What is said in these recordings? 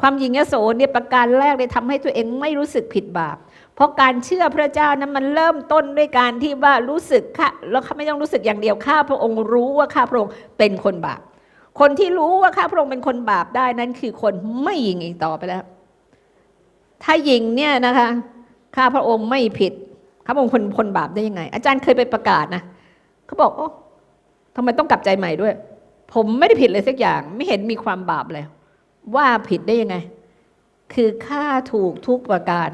ความหยิ่งยโสเนี่ยประการแรกเลยทำให้ตัวเองไม่รู้สึกผิดบาป เพราะการเชื่อพระเจ้านั้นมันเริ่มต้นด้วยการที่ว่ารู้สึกค่ะแล้วไม่ต้องรู้สึกอย่างเดียวข้าพระองค์รู้ว่าข้าพระองค์เป็นคนบาป คนที่รู้ว่าข้าพระองค์เป็นคนบาปได้นั้นคือคนไม่หยิงอีกต่อไปแล้ว ถ้าหยิงเนี่ยนะคะข้าพระองค์ไม่ผิดข้าพระองค์คนคนบาปได้ยังไง อาจารย์เคยไปประกาศนะเขาบอกโอ้ทำไมต้องกลับใจใหม่ด้วย ผมไม่ได้ผิดเลยสักอย่าง ไม่เห็นมีความบาปเลย ว่าผิดได้ยังไง คือค่าถูกทุกประการ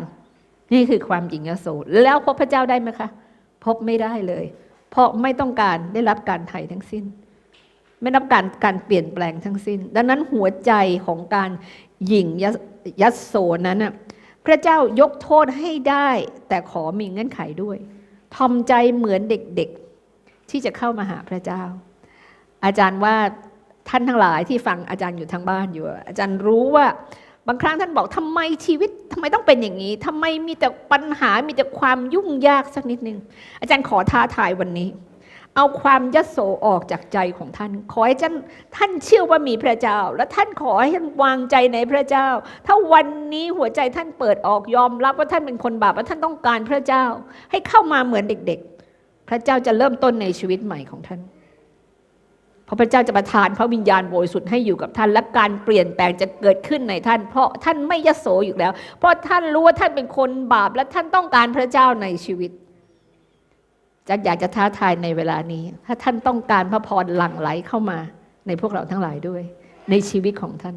นี่คือความจริงยโสแล้วพบพระเจ้าได้ไหมคะ พบไม่ได้เลย เพราะไม่ต้องการได้รับการไถ่ทั้งสิ้น ไม่รับการการเปลี่ยนแปลงทั้งสิ้น ดังนั้นหัวใจของการหยิ่งยยัสโสนั้นน่ะพระเจ้ายกโทษให้ได้ แต่ขอมีเงื่อนไขด้วยทอมใจเหมือนเด็กๆ ที่จะเข้ามาหาพระเจ้า อาจารย์ว่า ท่านทั้งหลายที่ฟังอาจารย์อยู่ทางบ้านอยู่ อาจารย์รู้ว่าบางครั้งท่านบอกทำไมชีวิตทำไมต้องเป็นอย่างนี้ทำไมมีแต่ปัญหามีแต่ความยุ่งยากสักนิดนึง อาจารย์ขอท้าทายวันนี้ เอาความยโสออกจากใจของท่าน ขอให้ท่านท่านเชื่อว่ามีพระเจ้า และท่านขอให้ท่านวางใจในพระเจ้า ถ้าวันนี้หัวใจท่านเปิดออกยอมรับว่าท่านเป็นคนบาปและท่านต้องการพระเจ้า ให้เข้ามาเหมือนเด็ก ๆ พระเจ้าจะเริ่มต้นในชีวิตใหม่ของท่าน ราะพระเจ้าจะประทานพระวิญญาณบริสุทธิ์ให้อยู่กับท่าน และการเปลี่ยนแปลงจะเกิดขึ้นในท่าน เพราะท่านไม่ยโสอยู่แล้ว เพราะท่านรู้ว่าท่านเป็นคนบาป และท่านต้องการพระเจ้าในชีวิตจันอยากจะท้าทายในเวลานี้ ถ้าท่านต้องการพระพรหลั่งไหลเข้ามาในพวกเราทั้งหลายด้วย ในชีวิตของท่าน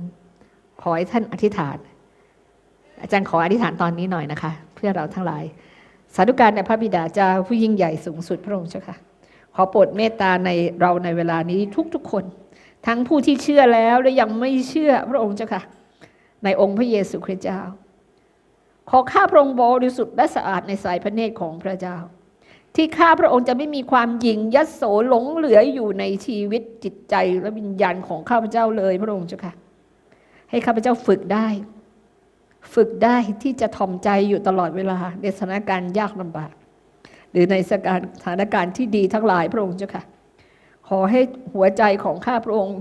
ขอให้ท่านอธิษฐาน อาจารย์ขออธิษฐานตอนนี้หน่อยนะคะ เพื่อเราทั้งหลาย สาธุการในพระบิดาเจ้าผู้ยิ่งใหญ่สูงสุดพระองค์เจ้าค่ะ ขอโปรดเมตตาในเราในเวลานี้ทุกๆคน ทั้งผู้ที่เชื่อแล้วและยังไม่เชื่อพระองค์เจ้าค่ะ ในองค์พระเยซูคริสต์เจ้า ขอข้าพระองค์บริสุทธิ์และสะอาดในสายพระเนตรของพระเจ้า ที่ข้าพระองค์จะไม่มีความหยิ่งยัดโสหลงเหลืออยู่ในชีวิตจิตใจและวิญญาณของข้าพเจ้าเลยพระองค์เจ้าค่ะ ให้ข้าพเจ้าฝึกได้ ฝึกได้ที่จะถ่อมใจอยู่ตลอดเวลาในสถานการณ์ยากลำบาก หรือในสถานการณ์ที่ดีทั้งหลายพระองค์เจ้าค่ะ ขอให้หัวใจของข้าพระองค์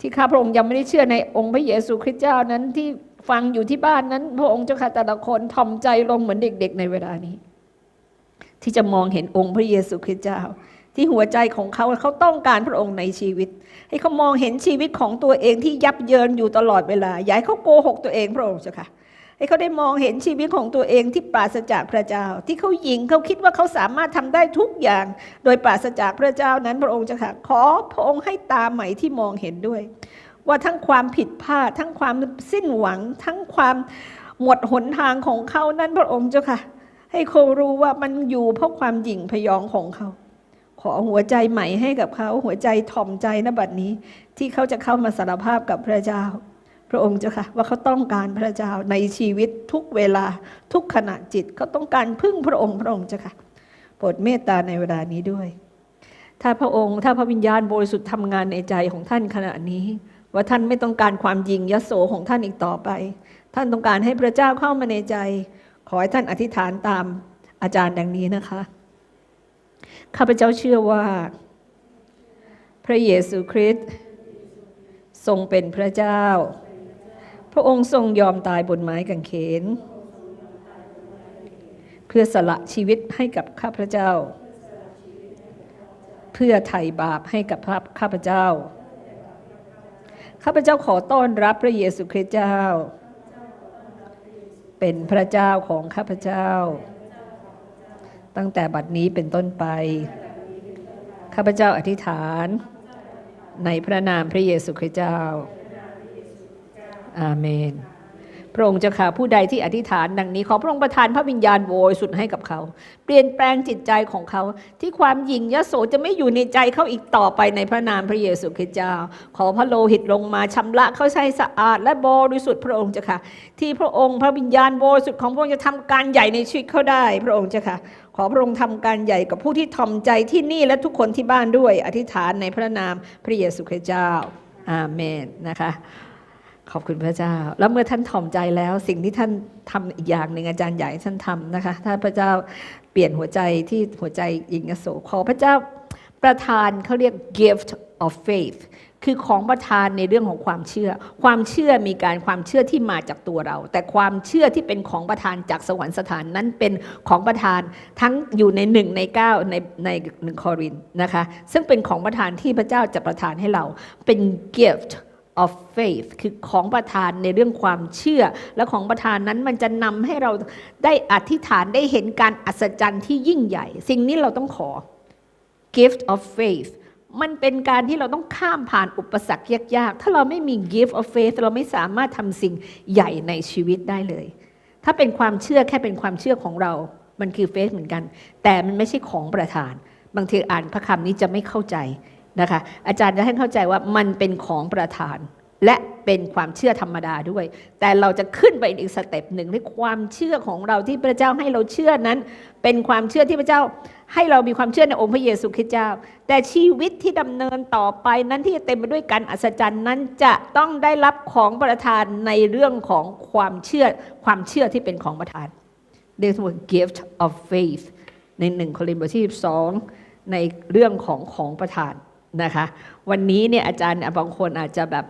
ที่ข้าพระองค์ยังไม่ได้เชื่อในองค์พระเยซูคริสต์เจ้านั้นที่ฟังอยู่ที่บ้านนั้น พระองค์เจ้าค่ะแต่ละคนถ่อมใจลงเหมือนเด็ก ๆ ในเวลานี้ ที่จะมองเห็นองค์พระเยซูคริสต์เจ้า ที่หัวใจของเขาเขาต้องการพระองค์ในชีวิต ให้เขามองเห็นชีวิตของตัวเองที่ยับเยินอยู่ตลอดเวลาอย่าให้เขาโกหกตัวเองพระองค์เจ้าค่ะ ให้เขาได้มองเห็นชีวิตของตัวเองที่ปราศจากพระเจ้า ที่เขายิงเขาคิดว่าเขาสามารถทำได้ทุกอย่าง โดยปราศจากพระเจ้านั้นพระองค์จ้าค่ะขอพระองค์ให้ตาใหม่ที่มองเห็นด้วย ว่าทั้งความผิดพลาดทั้งความสิ้นหวัง ทั้งความหมดหนทางของเขานั้นพระองค์เจ้าค่ะ ให้เขารู้ว่ามันอยู่เพราะความหยิ่งพยองของเขา ขอหัวใจใหม่ให้กับเขาหัวใจถ่อมใจนบัดนี้ ที่เขาจะเข้ามาสารภาพกับพระเจ้า พระองค์เจ้าค่ะว่าเขาต้องการพระเจ้าในชีวิตทุกเวลาทุกขณะจิตเขาต้องการพึ่งพระองค์พระองค์เจ้าค่ะโปรดเมตตาในเวลานี้ด้วย ถ้าพระองค์ถ้าพระวิญญาณบริสุทธิ์ทำงานในใจของท่านขณะนี้ ว่าท่านไม่ต้องการความยิงยโสของท่านอีกต่อไป ท่านต้องการให้พระเจ้าเข้ามาในใจ ขอให้ท่านอธิษฐานตามอาจารย์ดังนี้นะคะข้าพเจ้าเชื่อว่า พระเยซูคริสต์ทรงเป็นพระเจ้า พระองค์ทรงยอมตายบนไม้กางเขน เพื่อสละชีวิตให้กับข้าพเจ้า เพื่อไถ่บาปให้กับข้าพเจ้า ข้าพเจ้าขอต้อนรับพระเยซูคริสต์เจ้า เป็นพระเจ้าของข้าพเจ้า ตั้งแต่บัดนี้เป็นต้นไป ข้าพเจ้าอธิษฐาน ในพระนามพระเยซูคริสต์เจ้า อาเมน พระองค์เจ้าค่ะผู้ใดที่อธิษฐานดังนี้ขอพระองค์ประทานพระวิญญาณโวยสุดให้กับเขา เปลี่ยนแปลงจิตใจของเขา ที่ความหยิ่งยโสจะไม่อยู่ในใจเขาอีกต่อไปในพระนามพระเยซูคริสต์เจ้า ขอพระโลหิตลงมาชำระเขาใช้สะอาด และบริสุทธิ์พระองค์เจ้าค่ะ ที่พระองค์พระวิญญาณบริสุทธิ์ของพระองค์จะทำการใหญ่ในชีวิตเขาได้ พระองค์เจ้าค่ะขอพระองค์ทำการใหญ่กับผู้ที่ทอมใจที่นี่และทุกคนที่บ้านด้วย อธิษฐานในพระนามพระเยซูคริสต์เจ้า อาเมนนะคะ ขอบคุณพระเจ้า แล้วเมื่อท่านถ่อมใจแล้ว สิ่งที่ท่านทำอีกอย่างหนึ่งอาจารย์ใหญ่ท่านทำนะคะถ้าพระเจ้าเปลี่ยนหัวใจที่หัวใจยิงอโศกขอพระเจ้าประทานเขาเรียก gift of faith คือของประทานในเรื่องของความเชื่อ ความเชื่อมีการความเชื่อที่มาจากตัวเรา แต่ความเชื่อที่เป็นของประทานจากสวรรคสถานนั้นเป็นของประทานทั้งอยู่ในหนึ่งในเก้าในในหนึ่งคอรินนะคะ ซึ่งเป็นของประทานที่พระเจ้าจะประทานให้เราเป็น gift of faith คือของประทานในเรื่องความเชื่อ และของประทานนั้นมันจะนำให้เราได้อธิษฐานได้เห็นการอัศจรรย์ที่ยิ่งใหญ่ สิ่งนี้เราต้องขอ gift of faith มันเป็นการที่เราต้องข้ามผ่านอุปสรรคยากๆ ถ้าเราไม่มี gift of faith เราไม่สามารถทำสิ่งใหญ่ในชีวิตได้เลย ถ้าเป็นความเชื่อแค่เป็นความเชื่อของเรา มันคือ faith เหมือนกัน แต่มันไม่ใช่ของประทาน บางทีอ่านพระคำนี้จะไม่เข้าใจ นะคะอาจารย์จะให้เข้าใจว่ามันเป็นของประทาน และเป็นความเชื่อธรรมดาด้วย แต่เราจะขึ้นไปอีกสเต็ปหนึ่งในความเชื่อของเราที่พระเจ้าให้เราเชื่อนั้น เป็นความเชื่อที่พระเจ้าให้เรามีความเชื่อในองค์พระเยซูคริสต์เจ้า แต่ชีวิตที่ดำเนินต่อไปนั้นที่เต็มไปด้วยการอัศจรรย์นั้นจะต้องได้รับของประทานในเรื่องของความเชื่อความเชื่อที่เป็นของประทานเรียกว่า gift of faith ในหนึ่งโครินธ์บทที่12ในเรื่องของของประทาน นะคะ วันนี้เนี่ยอาจารย์บางคนอาจจะแบบ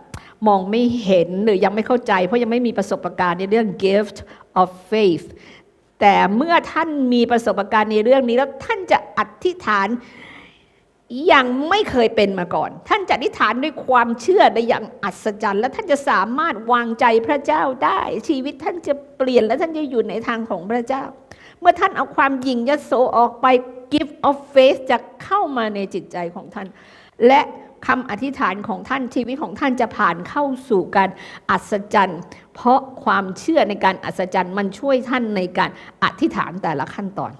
มองไม่เห็นหรือยังไม่เข้าใจ เพราะยังไม่มีประสบการณ์ในเรื่อง gift of faith แต่เมื่อท่านมีประสบการณ์ในเรื่องนี้แล้วท่านจะอธิษฐานอย่างไม่เคยเป็นมาก่อน ท่านจะอธิษฐานด้วยความเชื่อในอย่างอัศจรรย์ และท่านจะสามารถวางใจพระเจ้าได้ ชีวิตท่านจะเปลี่ยนและท่านจะอยู่ในทางของพระเจ้า เมื่อท่านเอาความยิงยโสออกไป gift of faith จะเข้ามาในจิตใจของท่าน และคำอธิษฐานของท่านชีวิตของท่านจะผ่านเข้าสู่การอัศจรรย์ เพราะความเชื่อในการอัศจรรย์มันช่วยท่านในการอธิษฐานแต่ละขั้นตอน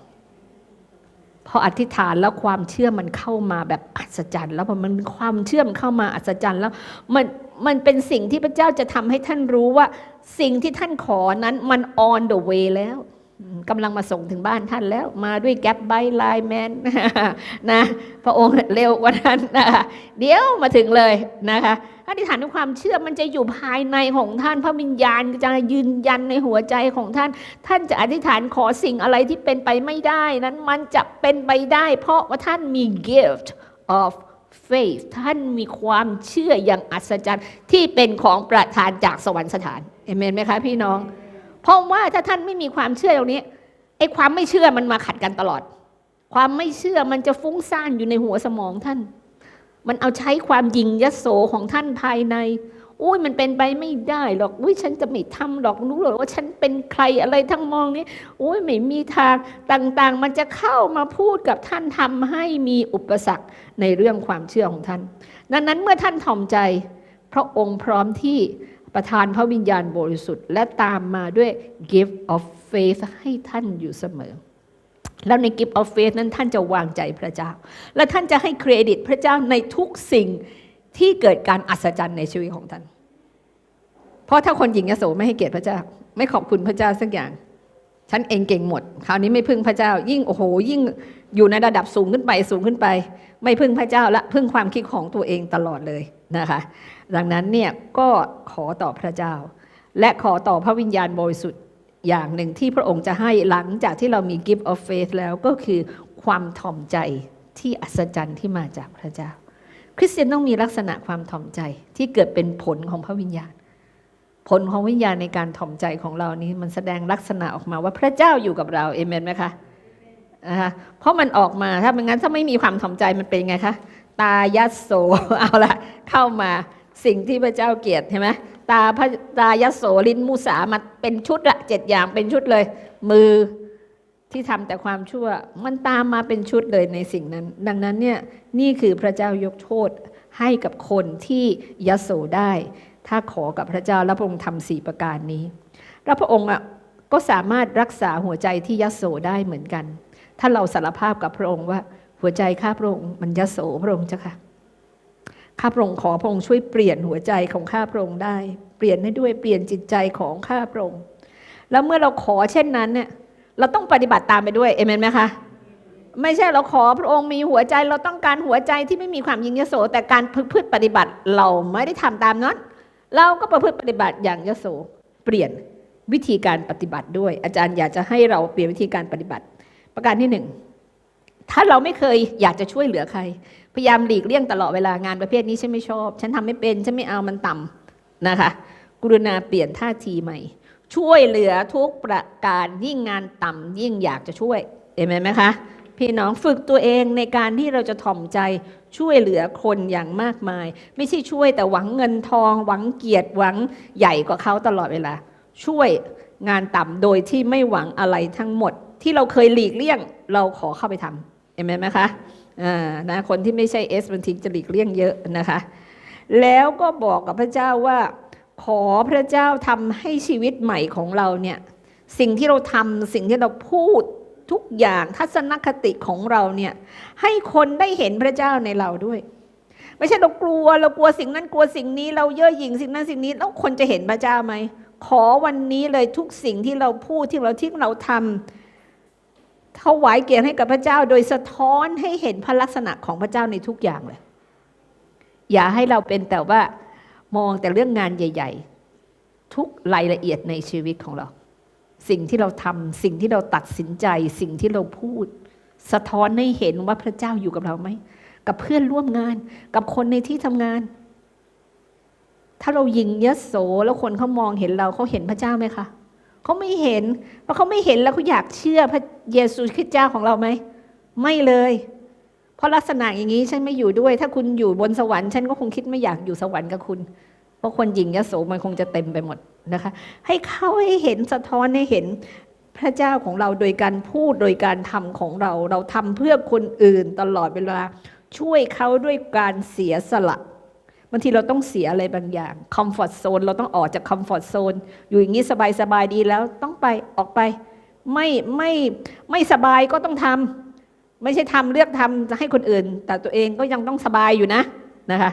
พออธิษฐานแล้วความเชื่อมันเข้ามาแบบอัศจรรย์แล้วพอมันความเชื่อมเข้ามาอัศจรรย์แล้วมันมันเป็นสิ่งที่พระเจ้าจะทำให้ท่านรู้ว่า สิ่งที่ท่านขอนั้นมัน on the way แล้ว กำลังมาส่งถึงบ้านท่านแล้วมาด้วยแก๊ปไบไลแมนนะพระองค์เร็วกว่านั้นนะคะเดี๋ยวมาถึงเลยนะคะอธิษฐานด้วยความเชื่อมันจะอยู่ภายในของท่านพระวิญญาณจะยืนยันในหัวใจของท่าน ท่านจะอธิษฐานขอสิ่งอะไรที่เป็นไปไม่ได้นั้นมันจะเป็นไปได้ เพราะว่าท่านมี gift of faith ท่านมีความเชื่ออย่างอัศจรรย์ที่เป็นของประทานจากสวรรค์สถานเอเมนไหมคะพี่น้อง เพราะว่าถ้าท่านไม่มีความเชื่อตรงนี้ไอ้ความไม่เชื่อมันมาขัดกันตลอด ความไม่เชื่อมันจะฟุ้งซ่านอยู่ในหัวสมองท่าน มันเอาใช้ความยิงยโสของท่านภายในอุ้ยมันเป็นไปไม่ได้หรอกอุ้ยฉันจะไม่ทำหรอกรู้หรอกว่าฉันเป็นใครอะไรทั้งมองนี้อุ้ยไม่มีทางต่างๆ มันจะเข้ามาพูดกับท่านทำให้มีอุปสรรคในเรื่องความเชื่อของท่าน ดังนั้นเมื่อท่านถ่อมใจ พระองค์พร้อมที่ ประทานพระวิญญาณบริสุทธิ์ และตามมาด้วย gift of faith ให้ท่านอยู่เสมอ แล้วใน gift of faith นั้นท่านจะวางใจพระเจ้า และท่านจะให้เครดิตพระเจ้าในทุกสิ่งที่เกิดการอัศจรรย์ในชีวิตของท่าน เพราะถ้าคนหญิงยโสไม่ให้เกียรติพระเจ้า ไม่ขอบคุณพระเจ้าสักอย่าง ฉันเองเก่งหมด คราวนี้ไม่พึ่งพระเจ้า ยิ่งโอ้โห ยิ่งอยู่ในระดับสูงขึ้นไปสูงขึ้นไป ไม่พึ่งพระเจ้าละพึ่งความคิดของตัวเองตลอดเลยนะคะ ดังนั้นเนี่ยก็ขอต่อพระเจ้า และขอต่อพระวิญญาณบริสุทธิ์อย่างหนึ่งที่พระองค์จะให้หลังจากที่เรามี gift of faith แล้วก็คือความถ่อมใจที่อัศจรรย์ที่มาจากพระเจ้า คริสเตียนต้องมีลักษณะความถ่อมใจที่เกิดเป็นผลของพระวิญญาณ ผลของวิญญาณในการถ่อมใจของเรานี้มันแสดงลักษณะออกมาว่าพระเจ้าอยู่กับเราเอเมนไหมคะนะคะเพราะมันออกมาถ้าไม่งั้นถ้าไม่มีความถ่อมใจมันเป็นไงคะตายัสโสเอาละเข้ามา สิ่งที่พระเจ้าเกลียดใช่ไหมตาพระตายโสลินมุสามาเป็นชุดละเจ็ดอย่างเป็นชุดเลย มือที่ทำแต่ความชั่ว มันตามมาเป็นชุดเลยในสิ่งนั้น ดังนั้นเนี่ยนี่คือพระเจ้ายกโทษให้กับคนที่ยโสได้ ถ้าขอกับพระเจ้าแล้วพระองค์ทำสี่ประการนี้แล้วพระองค์อะก็สามารถรักษาหัวใจที่ยโสได้เหมือนกัน ถ้าเราสารภาพกับพระองค์ว่า หัวใจข้าพระองค์มันยโสพระองค์เจ้าค่ะ ข้าพระองค์ขอพระองค์ช่วยเปลี่ยนหัวใจของข้าพระองค์ได้ เปลี่ยนให้ด้วยเปลี่ยนจิตใจของข้าพระองค์แล้วเมื่อเราขอเช่นนั้นเนี่ยเราต้องปฏิบัติตามไปด้วยเอเมนไหมคะไม่ใช่เราขอพระองค์มีหัวใจเราต้องการหัวใจที่ไม่มีความยิงยโส แต่การพึพืชปฏิบัติเราไม่ได้ทำตามนั้น เราก็ประพฤติปฏิบัติอย่างยโสเปลี่ยนวิธีการปฏิบัติด้วย อาจารย์อยากจะให้เราเปลี่ยนวิธีการปฏิบัติ ประการที่หนึ่ง ถ้าเราไม่เคยอยากจะช่วยเหลือใคร พยายามหลีกเลี่ยงตลอดเวลางานประเภทนี้ฉันไม่ชอบ ฉันทำไม่เป็นฉันไม่เอามันต่ำนะคะ กรุณาเปลี่ยนท่าทีใหม่ ช่วยเหลือทุกประการยิ่งงานต่ำยิ่งอยากจะช่วยเห็นไหมคะพี่น้องฝึกตัวเองในการที่เราจะถ่อมใจช่วยเหลือคนอย่างมากมาย ไม่ใช่ช่วยแต่หวังเงินทอง หวังเกียรติหวังใหญ่กว่าเขาตลอดเวลา ช่วยงานต่ำโดยที่ไม่หวังอะไรทั้งหมด ที่เราเคยหลีกเลี่ยง เราขอเข้าไปทำ เห็นไหมคะอ่านะคนที่ไม่ใช่เอสบางทีจะหลีกเลี่ยงเยอะนะคะ แล้วก็บอกกับพระเจ้าว่า ขอพระเจ้าทำให้ชีวิตใหม่ของเราเนี่ยสิ่งที่เราทำสิ่งที่เราพูดทุกอย่างทัศนคติของเราเนี่ยให้คนได้เห็นพระเจ้าในเราด้วย ไม่ใช่เรากลัวเรากลัวสิ่งนั้นกลัวสิ่งนี้เราเย่อหยิ่งสิ่งนั้นสิ่งนี้แล้วคนจะเห็นพระเจ้าไหมขอวันนี้เลยทุกสิ่งที่เราพูดที่เราที่เราทำ ถวายเกียรติให้กับพระเจ้า โดยสะท้อนให้เห็นพระลักษณะของพระเจ้าในทุกอย่างเลย อย่าให้เราเป็นแต่ว่ามองแต่เรื่องงานใหญ่ ๆ ทุกรายละเอียดในชีวิตของเรา สิ่งที่เราทำสิ่งที่เราตัดสินใจ สิ่งที่เราพูด สะท้อนให้เห็นว่าพระเจ้าอยู่กับเราไหมกับเพื่อนร่วมงาน กับคนในที่ทำงาน ถ้าเรายิงยโสแล้วคนเขามองเห็นเราเขาเห็นพระเจ้าไหมคะ เขาไม่เห็นเพราะเขาไม่เห็นแล้วเขาอยากเชื่อพระเยซูคริสต์เจ้าของเราไหม ไม่เลย เพราะลักษณะอย่างนี้ฉันไม่อยู่ด้วย ถ้าคุณอยู่บนสวรรค์ฉันก็คงคิดไม่อยากอยู่สวรรค์กับคุณ เพราะคนยิงยโสมันคงจะเต็มไปหมดนะคะ ให้เขาให้เห็นสะท้อนให้เห็นพระเจ้าของเราโดยการพูดโดยการทำของเรา เราทำเพื่อคนอื่นตลอดเวลาช่วยเขาด้วยการเสียสละ บางทีเราต้องเสียอะไรบางอย่างคอมฟอร์ทโซนเราต้องออกจากคอมฟอร์ทโซนอยู่อย่างนี้สบายสบายดีแล้วต้องไปออกไป ไม่ไม่ไม่สบายก็ต้องทำไม่ใช่ทำเลือกทำจะให้คนอื่น แต่ตัวเองก็ยังต้องสบายอยู่นะนะคะ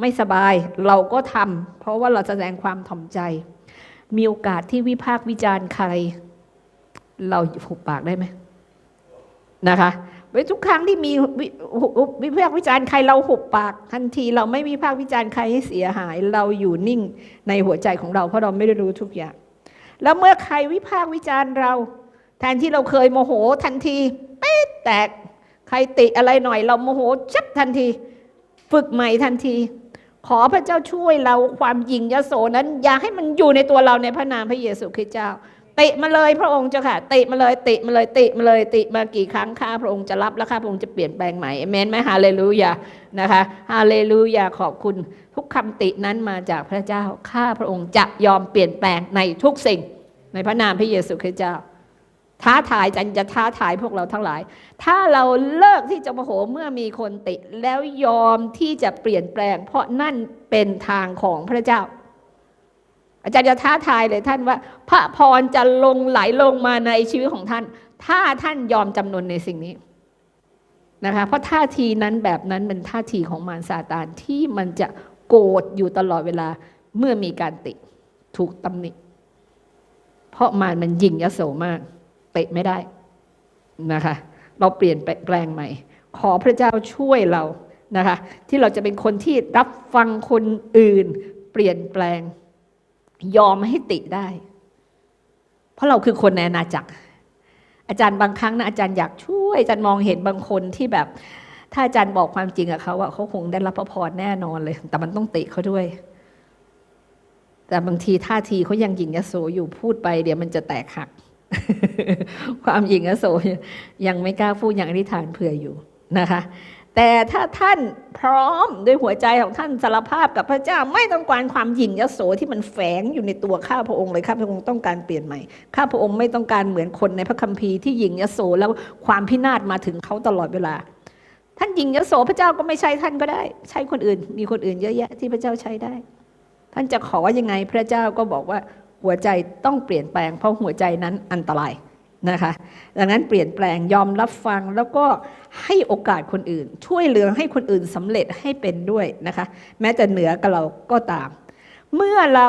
ไม่สบายเราก็ทำเพราะว่าเราแสดงความถ่อมใจ มีโอกาสที่วิพากษ์วิจารณ์ใคร เราหุบปากได้ไหมนะคะ ไว้ทุกครั้งที่มีวิพากษ์วิจารณ์ใครเราหุบปากทันทีเราไม่วิพากษ์วิจารณ์ใครให้เสียหาย เราอยู่นิ่งในหัวใจของเราเพราะเราไม่ได้รู้ทุกอย่าง แล้วเมื่อใครวิพากษ์วิจารณ์เรา แทนที่เราเคยโมโหทันทีเป๊ะแตกใครติอะไรหน่อย เราโมโหชับทันที ฝึกใหม่ทันที ขอพระเจ้าช่วยเราความยิงยโสนั้น อย่าให้มันอยู่ในตัวเราในพระนามพระเยซูคริสต์เจ้า ติมาเลยพระองค์เจ้าค่ะ ติมาเลยติมาเลยติมาเลยติมากี่ครั้งข้าพระองค์จะรับแล้วข้าพระองค์จะเปลี่ยนแปลงใหม่เอเมนไหมฮาเลลูยานะคะฮาเลลูยาขอบคุณทุกคำตินั้นมาจากพระเจ้าข้าพระองค์จะยอมเปลี่ยนแปลงในทุกสิ่ง ในพระนามพระเยซูคริสต์เจ้า ท้าทายจันจะท้าทายพวกเราทั้งหลาย ถ้าเราเลิกที่จะโมโหเมื่อมีคนติ แล้วยอมที่จะเปลี่ยนแปลง เพราะนั่นเป็นทางของพระเจ้า อาจารย์จะท้าทายเลยท่านว่า พระพรจะลงไหลลงมาในชีวิตของท่าน ถ้าท่านยอมจำนนในสิ่งนี้นะคะเพราะท่าทีนั้นแบบนั้นเป็นท่าทีของมารซาตานที่มันจะโกรธอยู่ตลอดเวลาเมื่อมีการติถูกตำหนิ เพราะมารมันยิงยโสมากเตะไม่ได้นะคะ เราเปลี่ยนแปลงใหม่ ขอพระเจ้าช่วยเรานะคะ ที่เราจะเป็นคนที่รับฟังคนอื่น เปลี่ยนแปลง ยอมให้ติได้ เพราะเราคือคนในอาณาจักร อาจารย์บางครั้งนะอาจารย์อยากช่วยอาจารย์มองเห็นบางคนที่แบบ ถ้าอาจารย์บอกความจริงกับเขาว่าเขาคงได้รับพระพรแน่นอนเลย แต่มันต้องติเขาด้วย แต่บางทีท่าทีเขายังหยิงยโสอยู่พูดไป เดี๋ยวมันจะแตกหัก ความหญิงอโศยังไม่กล้าพูดอย่างอธิษฐานเผื่ออยู่นะคะ แต่ถ้าท่านพร้อมด้วยหัวใจของท่านสารภาพกับพระเจ้าไม่ต้องการความหยิ่งยโสที่มันแฝงอยู่ในตัวข้าพระองค์เลยข้าพระองค์ต้องการเปลี่ยนใหม่ข้าพระองค์ไม่ต้องการเหมือนคนในพระคัมภีร์ที่หยิ่งยโสแล้วความพินาศมาถึงเขาตลอดเวลา ท่านหยิ่งยโสพระเจ้าก็ไม่ใช่ท่านก็ได้ ใช้คนอื่น มีคนอื่นเยอะแยะที่พระเจ้าใช้ได้ ท่านจะขอยังไงพระเจ้าก็บอกว่าหัวใจต้องเปลี่ยนแปลง เพราะหัวใจนั้นอันตราย นะคะ ดังนั้นเปลี่ยนแปลงยอมรับฟังแล้วก็ให้โอกาสคนอื่น ช่วยเหลือให้คนอื่นสำเร็จให้เป็นด้วยนะคะ แม้จะเหนือกับเราก็ตาม เมื่อเรา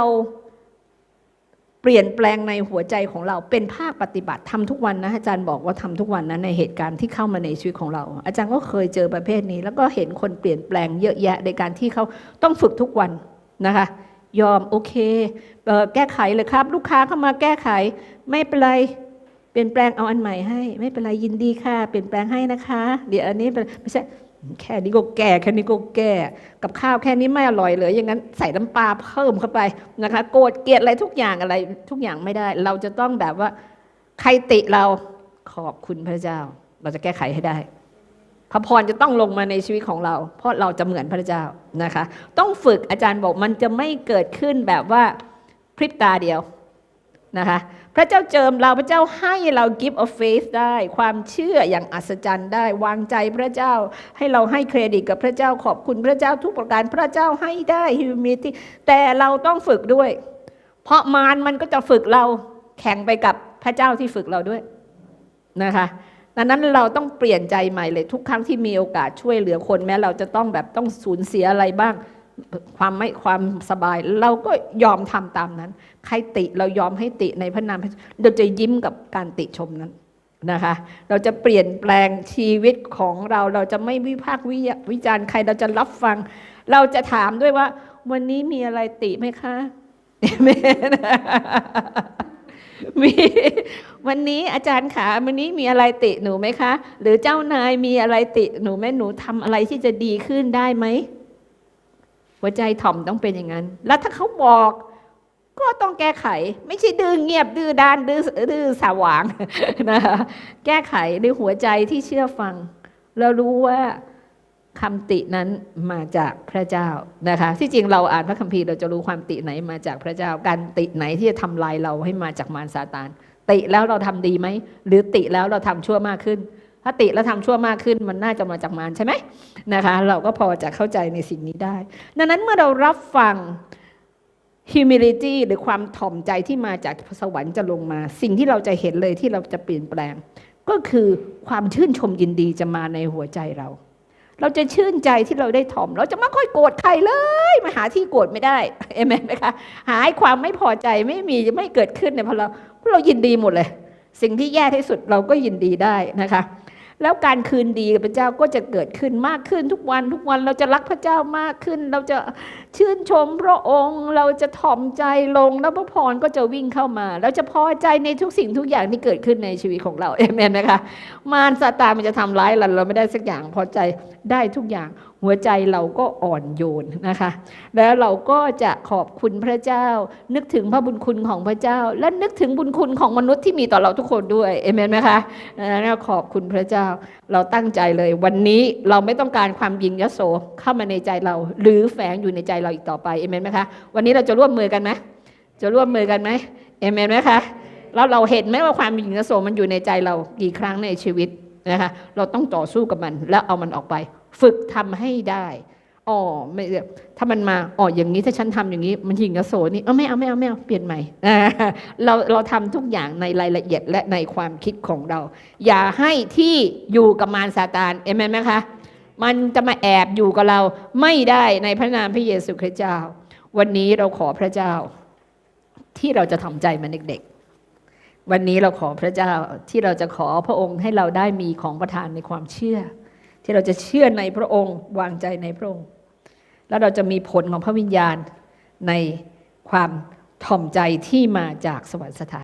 เปลี่ยนแปลงในหัวใจของเราเป็นภาคปฏิบัติทำทุกวันนะอาจารย์บอกว่าทำทุกวันนะในเหตุการณ์ที่เข้ามาในชีวิตของเรา อาจารย์ก็เคยเจอประเภทนี้ แล้วก็เห็นคนเปลี่ยนแปลงเยอะแยะในการที่เขาต้องฝึกทุกวันนะคะยอมโอเคแก้ไขเลยครับ ลูกค้าเข้ามาแก้ไข ไม่เป็นไร เปลี่ยนแปลงเอาอันใหม่ให้ ไม่เป็นไรยินดีค่ะ เปลี่ยนแปลงให้นะคะ เดี๋ยวอันนี้ไม่ใช่แค่นี้ก็แก่แค่นี้ก็แก่กับข้าวแค่นี้ไม่อร่อยเลยอย่างนั้นใส่น้ำปลาเพิ่มเข้าไปนะคะ โกรธเกลียดอะไรทุกอย่างอะไร ทุกอย่างไม่ได้ เราจะต้องแบบว่าใครติเราขอบคุณพระเจ้า เราจะแก้ไขให้ได้พระพรจะต้องลงมาในชีวิตของเรา เพราะเราจะเหมือนพระเจ้านะคะ ต้องฝึกอาจารย์บอกมันจะไม่เกิดขึ้นแบบว่าพริบตาเดียว นะคะพระเจ้าเจิมเราพระเจ้าให้เรา gift of faith ได้ ความเชื่ออย่างอัศจรรย์ได้ วางใจพระเจ้าให้เราให้เครดิตกับพระเจ้าขอบคุณพระเจ้าทุกประการพระเจ้าให้ได้ humility แต่เราต้องฝึกด้วย เพราะมารมันก็จะฝึกเราแข่งไปกับพระเจ้าที่ฝึกเราด้วยนะคะดังนั้นเราต้องเปลี่ยนใจใหม่เลยทุกครั้งที่มีโอกาสช่วยเหลือคนแม้เราจะต้องแบบต้องสูญเสียอะไรบ้าง ความไม่ความสบาย เราก็ยอมทำตามนั้น ใครติเรายอมให้ติในพระนามเราจะยิ้มกับการติชมนั้นนะคะ เราจะเปลี่ยนแปลงชีวิตของเรา เราจะไม่วิพากษ์วิจารณ์ใครเราจะรับฟัง เราจะถามด้วยว่า วันนี้มีอะไรติไหมคะเมนมีวันนี้อาจารย์ขาวันนี้มีอะไรติหนูไหมคะ หรือเจ้านายมีอะไรติหนูไหมหนูทำอะไรที่จะดีขึ้นได้ไหม หัวใจถ่อมต้องเป็นอย่างนั้น แล้วถ้าเขาบอกก็ต้องแก้ไข ไม่ใช่ดื้อเงียบดื้อด้านดื้อดื้อสว่างนะคะแก้ไขด้วยหัวใจที่เชื่อฟังแล้วรู้ว่าคำตินั้นมาจากพระเจ้านะคะ ที่จริงเราอ่านพระคัมภีร์เราจะรู้ความติไหนมาจากพระเจ้า การติไหนที่จะทำลายเราให้มาจากมารซาตานติแล้วเราทำดีไหมหรือติแล้วเราทำชั่วมากขึ้น ถ้าติแล้วทำชั่วมากขึ้นมันน่าจะมาจากมารใช่ไหมนะคะ เราก็พอจะเข้าใจในสิ่งนี้ได้ ดังนั้นเมื่อเรารับฟัง humility หรือความถ่อมใจที่มาจากสวรรค์จะลงมา สิ่งที่เราจะเห็นเลยที่เราจะเปลี่ยนแปลง ก็คือความชื่นชมยินดีจะมาในหัวใจเรา เราจะชื่นใจที่เราได้ถ่อม เราจะไม่ค่อยโกรธใครเลยมาหาที่โกรธไม่ได้เอเมนไหมคะหายความไม่พอใจไม่มีจะไม่เกิดขึ้นเนี่ยพราะเราเพราะเรายินดีหมดเลย สิ่งที่แย่ที่สุดเราก็ยินดีได้นะคะ แล้วการคืนดีกับพระเจ้าก็จะเกิดขึ้นมากขึ้นทุกวันทุกวันเราจะรักพระเจ้ามากขึ้น เราจะชื่นชมพระองค์ เราจะถ่อมใจลงแล้วพระพรก็จะวิ่งเข้ามาแล้วจะพอใจในทุกสิ่งทุกอย่างที่เกิดขึ้นในชีวิตของเราเอเมนไหมคะมารซาตานมันจะทำร้ายเราเราไม่ได้สักอย่างพอใจได้ทุกอย่าง หัวใจเราก็อ่อนโยนนะคะ แล้วเราก็จะขอบคุณพระเจ้า นึกถึงพระบุญคุณของพระเจ้า และนึกถึงบุญคุณของมนุษย์ที่มีต่อเราทุกคนด้วยเอเมนไหมคะแล้วขอบคุณพระเจ้า เราตั้งใจเลย วันนี้เราไม่ต้องการความยิงยโสเข้ามาในใจเรา หรือแฝงอยู่ในใจเราอีกต่อไปเอเมนไหมคะวันนี้เราจะร่วมมือกันไหมจะร่วมมือกันไหมเอเมนไหมคะแล้วเราเห็นไหมว่าความยิงยโสมันอยู่ในใจเรากี่ครั้งในชีวิตนะคะ เราต้องต่อสู้กับมันแล้วเอามันออกไป ฝึกทำให้ได้อ๋อไม่ถ้ามันมาอ๋ออย่างนี้ถ้าฉันทำอย่างนี้ มันยิงกระโสนี่เออไม่เอาไม่เอาไม่เอาเปลี่ยนใหม่เราเราทำทุกอย่างในรายละเอียดและในความคิดของเรา อย่าให้ที่อยู่กับมารซาตานเอเมนไหมคะมันจะมาแอบอยู่กับเราไม่ได้ในพระนามพระเยซูคริสต์เจ้า วันนี้เราขอพระเจ้า ที่เราจะทำใจมันเด็กๆ วันนี้เราขอพระเจ้าที่เราจะขอพระองค์ให้เราได้มีของประทานในความเชื่อ ที่เราจะเชื่อในพระองค์ วางใจในพระองค์ แล้วเราจะมีผลของพระวิญญาณในความถ่อมใจที่มาจากสวรรคสถาน